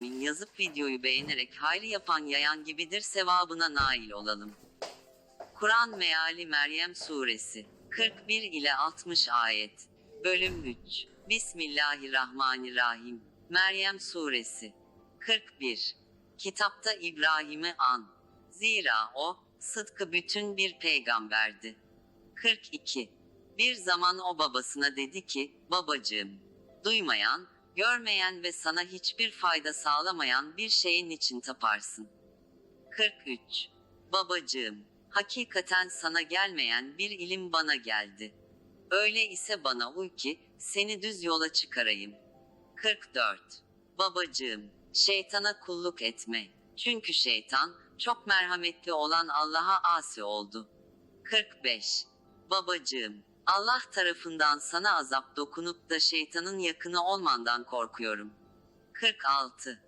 yazıp videoyu beğenerek hayır yapan yayan gibidir sevabına nail olalım. Kur'an Meali Meryem Suresi 41 ile 60 ayet. Bölüm 3. Bismillahirrahmanirrahim. Meryem Suresi 41. Kitapta İbrahim'i an. Zira o, sıdkı bütün bir peygamberdi. 42. Bir zaman o babasına dedi ki, babacığım, duymayan, görmeyen ve sana hiçbir fayda sağlamayan bir şeyin için taparsın. 43. Babacığım, hakikaten sana gelmeyen bir ilim bana geldi. Öyle ise bana uy ki, seni düz yola çıkarayım. 44. Babacığım, şeytana kulluk etme. Çünkü şeytan, çok merhametli olan Allah'a asi oldu. 45. Babacığım, Allah tarafından sana azap dokunup da şeytanın yakını olmandan korkuyorum. 46.